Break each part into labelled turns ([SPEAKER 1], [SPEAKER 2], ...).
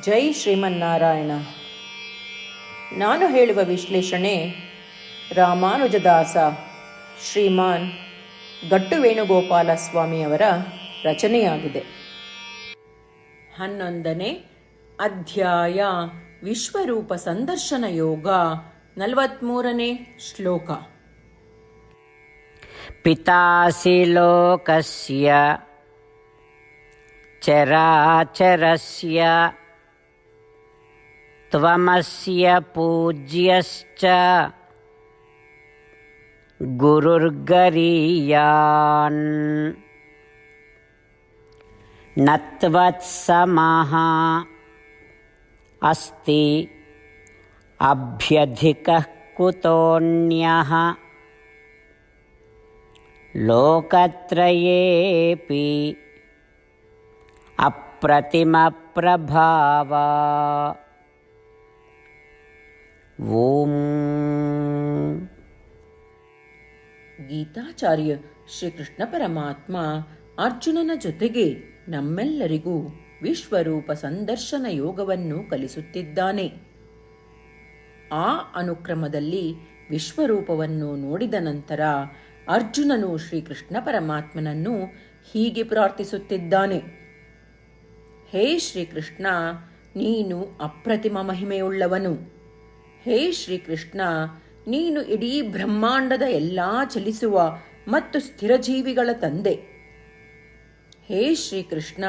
[SPEAKER 1] ಜೈ ಶ್ರೀಮನ್ನಾರಾಯಣ. ನಾನು ಹೇಳುವ ವಿಶ್ಲೇಷಣೆ ರಾಮಾನುಜದಾಸ ಶ್ರೀಮಾನ್ ಗಟ್ಟು ವೇಣುಗೋಪಾಲ ಸ್ವಾಮಿಯವರ ರಚನೆಯಾಗಿದೆ. ಹನ್ನೊಂದನೇ ಅಧ್ಯಾಯ ವಿಶ್ವರೂಪ ಸಂದರ್ಶನ ಯೋಗ ನಲವತ್ಮೂರನೇ ಶ್ಲೋಕ.
[SPEAKER 2] ಪಿತಾಸಿ ಲೋಕಸ್ಯ ಚರಾಚರಸ್ಯ त्वमस्य पूज्यश्च गुरुर्गरीयान्। न त्वत्समः अस्ति अभ्यधिकः कुतोऽन्यः। लोकत्रयेऽपि अप्रतिमप्रभाव ॐ
[SPEAKER 1] ಗೀತಾಚಾರ್ಯ ಶ್ರೀಕೃಷ್ಣ ಪರಮಾತ್ಮ ಅರ್ಜುನನ ಜೊತೆಗೆ ನಮ್ಮೆಲ್ಲರಿಗೂ ವಿಶ್ವರೂಪ ಸಂದರ್ಶನ ಯೋಗವನ್ನು ಕಲಿಸುತ್ತಿದ್ದಾನೆ. ಆ ಅನುಕ್ರಮದಲ್ಲಿ ವಿಶ್ವರೂಪವನ್ನು ನೋಡಿದ ನಂತರ ಅರ್ಜುನನು ಶ್ರೀಕೃಷ್ಣ ಪರಮಾತ್ಮನನ್ನು ಹೀಗೆ ಪ್ರಾರ್ಥಿಸುತ್ತಿದ್ದಾನೆ. ಹೇ ಶ್ರೀಕೃಷ್ಣ, ನೀನು ಅಪ್ರತಿಮ ಮಹಿಮೆಯುಳ್ಳವನು. ಹೇ ಶ್ರೀಕೃಷ್ಣ, ನೀನು ಇಡೀ ಬ್ರಹ್ಮಾಂಡದ ಎಲ್ಲಾ ಚಲಿಸುವ ಮತ್ತು ಸ್ಥಿರಜೀವಿಗಳ ತಂದೆ. ಹೇ ಶ್ರೀಕೃಷ್ಣ,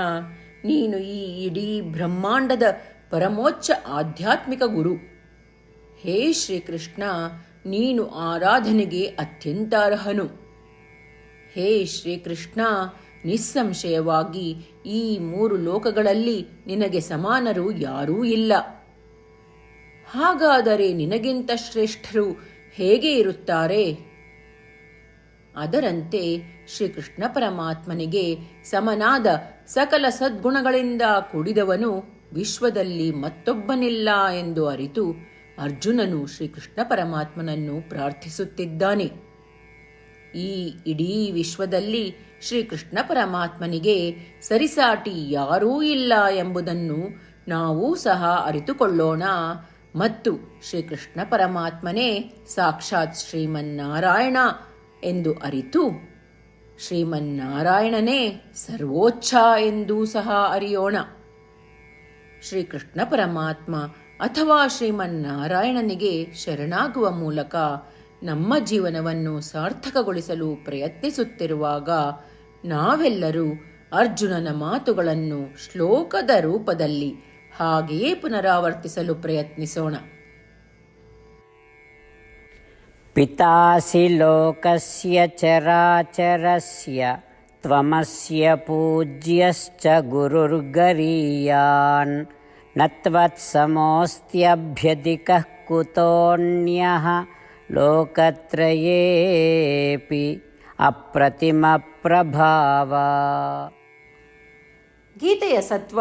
[SPEAKER 1] ನೀನು ಈ ಇಡೀ ಬ್ರಹ್ಮಾಂಡದ ಪರಮೋಚ್ಚ ಆಧ್ಯಾತ್ಮಿಕ ಗುರು. ಹೇ ಶ್ರೀಕೃಷ್ಣ, ನೀನು ಆರಾಧನೆಗೆ ಅತ್ಯಂತ ಅರ್ಹನು ಹೇ ಶ್ರೀಕೃಷ್ಣ, ನಿಸ್ಸಂಶಯವಾಗಿ ಈ ಮೂರು ಲೋಕಗಳಲ್ಲಿ ನಿನಗೆ ಸಮಾನರು ಯಾರೂ ಇಲ್ಲ. ಹಾಗಾದರೆ ನಿನಗಿಂತ ಶ್ರೇಷ್ಠರು ಹೇಗೆ ಇರುತ್ತಾರೆ? ಅದರಂತೆ ಶ್ರೀಕೃಷ್ಣ ಪರಮಾತ್ಮನಿಗೆ ಸಮನಾದ ಸಕಲ ಸದ್ಗುಣಗಳಿಂದ ಕೂಡಿದವನು ವಿಶ್ವದಲ್ಲಿ ಮತ್ತೊಬ್ಬನಿಲ್ಲ ಎಂದು ಅರಿತು ಅರ್ಜುನನು ಶ್ರೀಕೃಷ್ಣ ಪರಮಾತ್ಮನನ್ನು ಪ್ರಾರ್ಥಿಸುತ್ತಿದ್ದಾನೆ. ಈ ಇಡೀ ವಿಶ್ವದಲ್ಲಿ ಶ್ರೀಕೃಷ್ಣ ಪರಮಾತ್ಮನಿಗೆ ಸರಿಸಾಟಿ ಯಾರೂ ಇಲ್ಲ ಎಂಬುದನ್ನು ನಾವೂ ಸಹ ಅರಿತುಕೊಳ್ಳೋಣ. ಮತ್ತು ಶ್ರೀಕೃಷ್ಣ ಪರಮಾತ್ಮನೇ ಸಾಕ್ಷಾತ್ ಶ್ರೀಮನ್ನಾರಾಯಣ ಎಂದು ಅರಿತು ಶ್ರೀಮನ್ನಾರಾಯಣನೇ ಸರ್ವೋಚ್ಛ ಎಂದೂ ಸಹ ಅರಿಯೋಣ. ಶ್ರೀಕೃಷ್ಣ ಪರಮಾತ್ಮ ಅಥವಾ ಶ್ರೀಮನ್ನಾರಾಯಣನಿಗೆ ಶರಣಾಗುವ ಮೂಲಕ ನಮ್ಮ ಜೀವನವನ್ನು ಸಾರ್ಥಕಗೊಳಿಸಲು ಪ್ರಯತ್ನಿಸುತ್ತಿರುವಾಗ ನಾವೆಲ್ಲರೂ ಅರ್ಜುನನ ಮಾತುಗಳನ್ನು ಶ್ಲೋಕದ ರೂಪದಲ್ಲಿ ಹಾಗೆಯೇ ಪುನರಾವರ್ತಿಸಲು ಪ್ರಯತ್ನಿಸೋಣ
[SPEAKER 2] पितासि लोकस्य चराचरस्य त्वमस्य पूज्यश्च गुरुर्गरीयान् न त्वत्समोऽस्त्यभ्यधिकः कुतोऽन्यः लोकत्रयेऽपि अप्रतिमप्रभाव
[SPEAKER 1] ಗೀತೆಯ ಸತ್ವ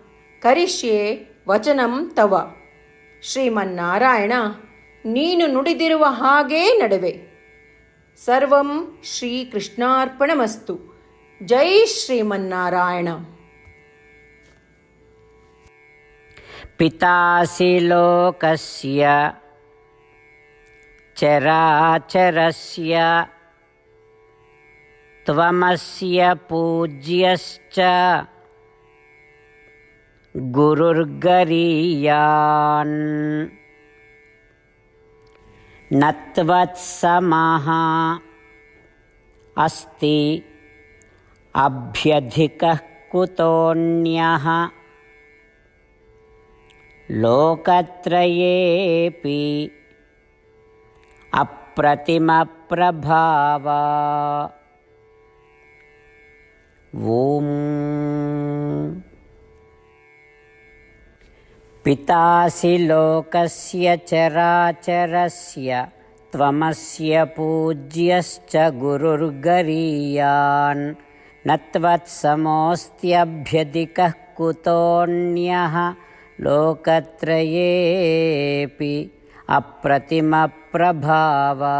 [SPEAKER 1] ಕರಿಷ್ಯೆ ವಚನಂ ತವ ಶ್ರೀಮನ್ನಾರಾಯಣ ನೀನು ನುಡಿದಿರುವ ಹಾಗೇ ನಡುವೆ ಸರ್ವಂ ಶ್ರೀಕೃಷ್ಣಾರ್ಪಣಮಸ್ತು ಜೈ ಶ್ರೀಮನ್ನಾರಾಯಣ
[SPEAKER 2] पितासि लोकस्य चराचरस्य त्वमस्य पूज्यश्च गुरुर्गरीयान्। न त्वत्समः अस्ति अभ्यधिकः कुतोऽन्यः। लोकत्रयेऽपि अप्रतिमप्रभावा। ॐ पितासि लोकस्य चराचरस्य त्वमस्य पूज्यश्च गुरुर्गरीयान् न त्वत्समोऽस्त्यभ्यधिकः कुतोऽन्यः लोकत्रयेऽपि अप्रतिमप्रभावा